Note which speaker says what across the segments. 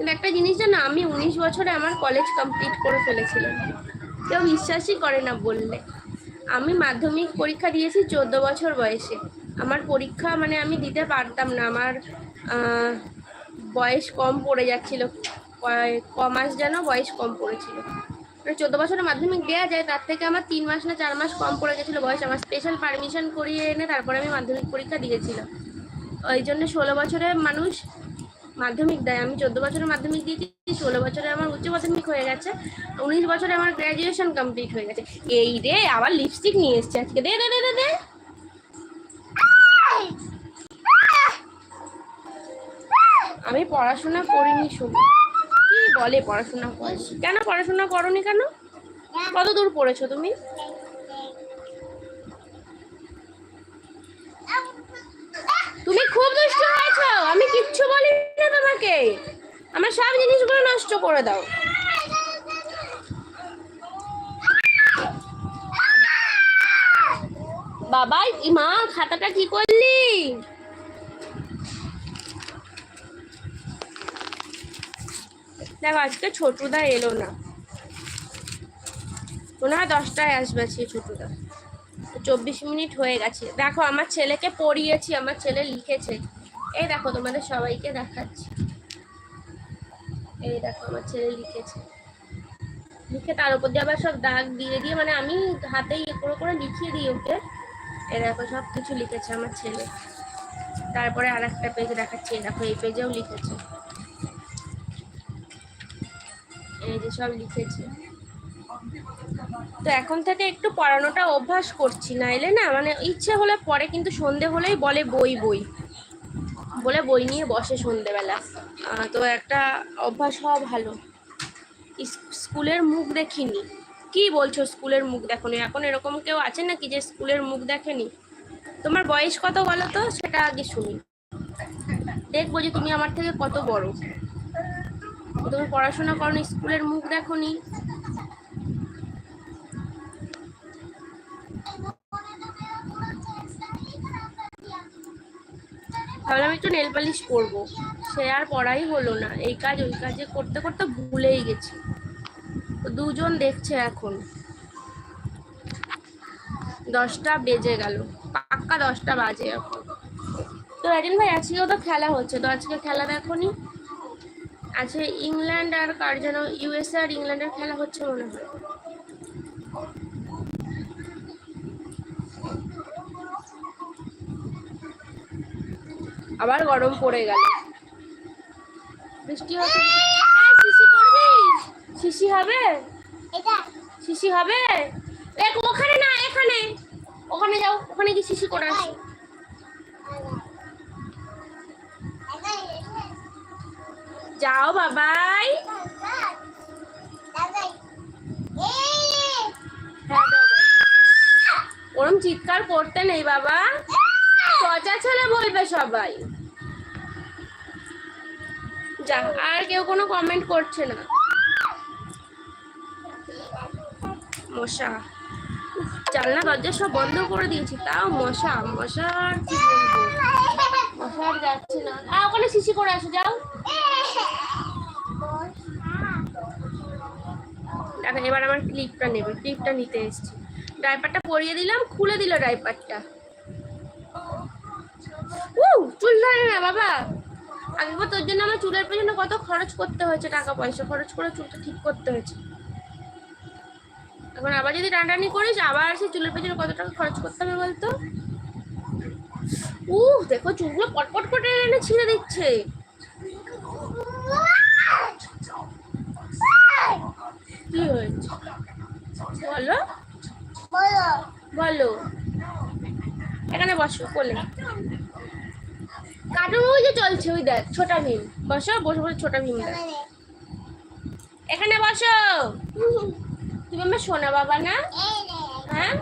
Speaker 1: কিন্তু একটা জিনিস জানো, আমি উনিশ বছরে আমার কলেজ কমপ্লিট করে ফেলেছিলাম। কেউ বিশ্বাসই করে না বললে। আমি মাধ্যমিক পরীক্ষা দিয়েছি চোদ্দ বছর বয়সে। আমার পরীক্ষা মানে আমি দিতে পারতাম না, আমার বয়স কম পড়ে যাচ্ছিল। ক মাস যেন বয়স কম পড়েছিল। মানে চোদ্দ বছরের মাধ্যমিক দেওয়া যায়, তার থেকে আমার তিন মাস না চার মাস কম পড়ে গেছিল বয়স। আমার স্পেশাল পারমিশন করিয়ে এনে তারপরে আমি মাধ্যমিক পরীক্ষা দিয়েছিলাম। ওই জন্য ষোলো বছরের মানুষ মাধ্যমিক দেয়। আমি চোদ্দ বছরের মাধ্যমিক দিয়েছি, ষোলো বছরে আমার উচ্চ মাধ্যমিক হয়ে গেছে, উনিশ বছরে আমার গ্র্যাজুয়েশন কমপ্লিট হয়ে গেছে। এই রে, আবার লিপস্টিক নিয়ে এসছে আজকে। দে দে দে দে আমি পড়াশোনা করিনি শুধু। কি বলে পড়াশোনা করিস কেন পড়াশোনা করনি কেন? কত দূর পড়েছো তুমি খুব দুষ্ট হয়েছো আমি কিচ্ছু বলি না তোমাকে আমার সব জিনিসগুলো নষ্ট করে দাও। বাবা ই মা, খাতাটা কি করলি? দেখো, আজকে ছোটুদা এলো না। মনে হয় দশটায় আসবে আজকে ছোটুদা। চব্বিশ মিনিট হয়ে গেছে। দেখো, আমার ছেলেকে পড়িয়েছি, আমার ছেলে লিখেছে। এই দেখো, তোমাদের সবাইকে দেখাচ্ছি। এই দেখো আমার ছেলে লিখেছে। লিখে তার উপর দিয়ে আবার সব দাগ দিয়ে দিয়ে মানে আমি হাতে ইয়ে করে করে লিখিয়ে দিই ওকে। এ দেখো সব কিছু লিখেছে আমার ছেলে। তারপরে আর একটা পেজ দেখাচ্ছি দেখো এই পেজেও লিখেছে। এই যে সব লিখেছে। তো এখন থেকে একটু পড়ানোটা অভ্যাস করছি না এলে না মানে ইচ্ছে হলে পরে কিন্তু সন্ধে হলেই বলে বই বই। বলে বই নিয়ে বসে সন্ধেবেলা। তো একটা অভ্যাস হওয়া ভালো। স্কুলের মুখ দেখিনি। কি বলছো স্কুলের মুখ দেখনি? এখন এরকম কেউ আছে নাকি যে স্কুলের মুখ দেখেনি? তোমার বয়স কত বলো তো? সেটা আগে শুনি। দেখব যে তুমি আমার থেকে কত বড়। তুমি পড়াশোনা করো স্কুলের মুখ দেখনি। ভাবলাম একটু নেল পালিশ করব। সে আর পড়াই হলো না। এই কাজ, ওই কাজে করতে করতে ভুলেই গেছি। দুজন দেখছে এখন। দশটা বেজে গেল। পাক্কা দশটা বাজে এখন। তো রাজন ভাই, আজকেও তো খেলা হচ্ছে। তো আজকে খেলা দেখনি? আছে ইংল্যান্ড আর কার যেন ইউএসএ আর ইংল্যান্ডের খেলা হচ্ছে মনে হয়। আবার গরম পড়ে গেল। বৃষ্টি হচ্ছে। শিশি করবি? শিশি হবে? শিশি হবে? এক ওখানে না এখানে। ওখানে যাও ওখানে কি শিশি করে আসো। যাও হ্যাঁ বাবাই ওরম চিৎকার করতে নেই বাবা। পচা ছেলে বলবে সবাই। যা, আর কেউ কোনো কমেন্ট করছে না। মশা। জানলা, দরজা সব বন্ধ করে দিয়েছি। তাও মশা মশা আর কি বলব? মশা যাচ্ছে না। আ, ওখানে শিশি করে আসো, যাও। দেখো, এবার আমার ক্লিপটা নেবে। ক্লিপটা নিতে এসেছি। ডাইপারটা পরিয়ে দিলাম, খুলে দিল ডাইপারটা উ চুল ধরে না বাবা। আগেবার তোর জন্য আমার চুলের পেছনে কত খরচ করতে হয়েছে টাকা পয়সা? খরচ করে চুলটা ঠিক করতে হয়েছে। এখন আবার যদি টানটানি করিস, আবার সেই চুলের পেছনে কত টাকা খরচ করতে হবে বলতো? উহ, দেখো চুলগুলো পটপট করে এনে ছিঁড়ে দিচ্ছে। কি হয়েছে? বলো। বলো। এখানে বসো, কোলে। কার্টুন মুভি যে চলছে ওই দেখ ছোটা ভীম। বসো বসে বসে ছোটা ভীম দেখ। এখানে বসো। তুমি আমার সোনা বাবা না? হ্যাঁ?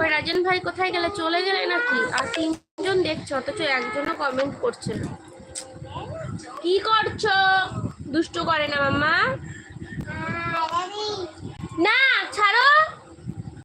Speaker 1: ওই রাজন ভাই কোথায় গেলে? চলে গেলে নাকি? আর তিনজন দেখছ অথচ একজনও কমেন্ট করছে না। কি করছ? দুষ্ট করে না মাম্মা। না ছাড়ো।